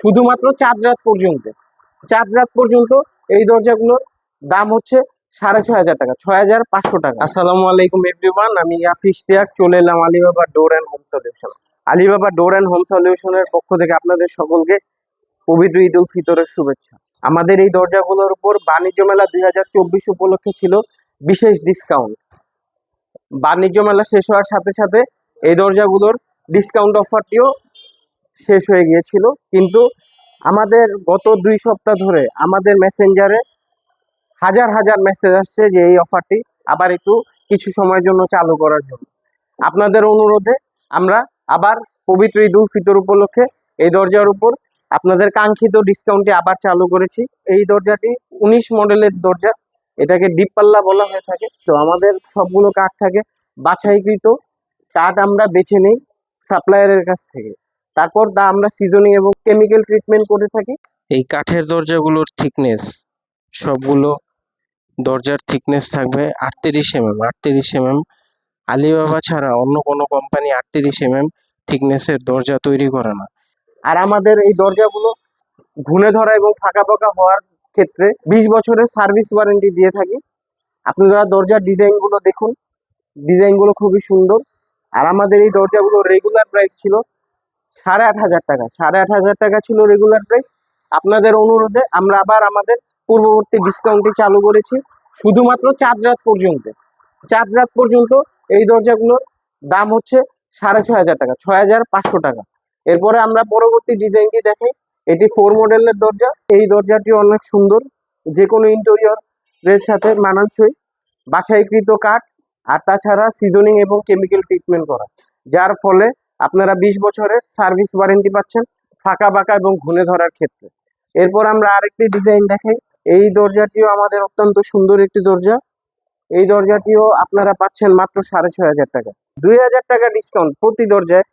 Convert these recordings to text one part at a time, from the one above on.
শুধুমাত্র চাঁদ রাত পর্যন্ত। চাঁদ রাত পর্যন্ত এই দরজাগুলোর দাম হচ্ছে সাড়ে ছয় হাজার টাকা, ছয় হাজার পাঁচশো টাকা। আসসালামু আলাইকুম এভরিওয়ান আমি ইয়াফিস তিয়াক চলে এলাম Alibaba door and home solution Alibaba door and home সলিউশনের পক্ষ থেকে আপনাদের সকলকে পবিত্র ঈদ উল ফিতরের শুভেচ্ছা। আমাদের এই দরজাগুলোর উপর বাণিজ্য মেলা দুই হাজার চব্বিশ উপলক্ষে ছিল বিশেষ ডিসকাউন্ট বাণিজ্য মেলা শেষ হওয়ার সাথে সাথে এই দরজাগুলোর ডিসকাউন্ট অফারটিও শেষ হয়ে গিয়েছিল। কিন্তু আমাদের গত দুই সপ্তাহ ধরে আমাদের মেসেঞ্জারে হাজার হাজার মেসেজ আসছে যে এই অফারটি আবার একটু কিছু সময়ের জন্য চালু করার জন্য। আপনাদের অনুরোধে আমরা আবার পবিত্র ঈদ উল ফিতর উপলক্ষে এই দরজার উপর আপনাদের কাঙ্ক্ষিত ডিসকাউন্টটি আবার চালু করেছি। এই দরজাটি উনিশ মডেলের দরজা। এটাকে ডিপ পাল্লা বলা হয়ে থাকে। তো আমাদের সবগুলো কাঠ থাকে। বাছাইকৃত কাঠ আমরা বেছে নিই সাপ্লায়ারের কাছ থেকে। তারপর দা আমরা সিজনিং এবং কেমিক্যাল ট্রিটমেন্ট করে থাকি। এই কাঠের দরজাগুলোর থিকনেস সবগুলো দরজার থিকনেস থাকবে আটত্রিশ এমএম। আটত্রিশ এমএম আলিবাবা ছাড়া অন্য কোনো কোম্পানি আটত্রিশ এমএম থিকনেসের দরজা তৈরি করে না। আর আমাদের এই দরজাগুলো ঘুণে ধরা এবং ফাঁকা ফাঁকা হওয়ার ক্ষেত্রে বিশ বছরের সার্ভিস ওয়ারেন্টি দিয়ে থাকি। আপনারা দরজার ডিজাইনগুলো দেখুন। ডিজাইনগুলো খুবই সুন্দর। আর আমাদের এই দরজাগুলো রেগুলার প্রাইস ছিল সাড়ে আট হাজার টাকা। সাড়ে আট হাজার টাকা ছিল রেগুলার প্রাইস আপনাদের অনুরোধে আমরা আবার আমাদের পূর্ববর্তী ডিসকাউন্টটি চালু করেছি, শুধুমাত্র চাঁদ রাত পর্যন্ত। চাঁদ রাত পর্যন্ত এই দরজাগুলোর দাম হচ্ছে সাড়ে ছয় হাজার টাকা, ছয় হাজার পাঁচশো টাকা। এরপরে আমরা পরবর্তী ডিজাইনটি দেখাই এটি ফোর মডেলের দরজা। এই দরজাটি অনেক সুন্দর। যে কোনো ইন্টেরিয়রের সাথে মানানসই। বাছাইকৃত কাঠ আর তাছাড়া সিজনিং এবং কেমিক্যাল ট্রিটমেন্ট করা। যার ফলে আপনারা বিশ বছরের সার্ভিস ওয়ারেন্টি পাচ্ছেন ফাঁকা বাঁকা এবং ঘুনে ধরার ক্ষেত্রে। এরপর আমরা আরেকটি ডিজাইন দেখাই। এই দরজাটিও আমাদের অত্যন্ত সুন্দর একটি দরজা। এই দরজাটিও আপনারা পাচ্ছেন মাত্র সাড়ে ছয় হাজার টাকা। দুই হাজার টাকা ডিসকাউন্ট প্রতি দরজায়।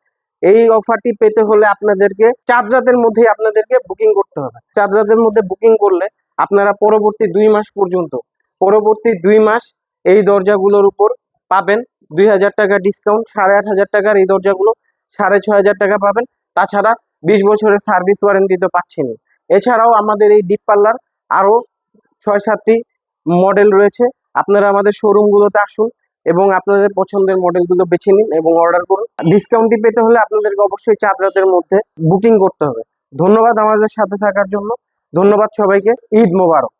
এই অফারটি পেতে হলে আপনাদেরকে চার রাতের মধ্যেই আপনাদেরকে বুকিং করতে হবে। চার রাতের মধ্যে বুকিং করলে আপনারা পরবর্তী দুই মাস পর্যন্ত, পরবর্তী দুই মাস এই দরজাগুলোর উপর পাবেন দুই হাজার টাকা ডিসকাউন্ট সাড়ে আট হাজার টাকার এই দরজাগুলো সাড়ে ছয় হাজার টাকা পাবেন। তাছাড়া বিশ বছরের সার্ভিস ওয়ারেন্টি তো পাচ্ছেনই। এছাড়াও আমাদের এই ডিপ পার্লার আরও ছয় সাতটি মডেল রয়েছে। আপনারা আমাদের শোরুমগুলোতে আসুন এবং আপনাদের পছন্দের মডেলগুলো বেছে নিন এবং অর্ডার করুন। ডিসকাউন্টটি পেতে হলে আপনাদেরকে অবশ্যই চার রাতের মধ্যে বুকিং করতে হবে। ধন্যবাদ আমাদের সাথে থাকার জন্য। ধন্যবাদ সবাইকে। ঈদ মোবারক।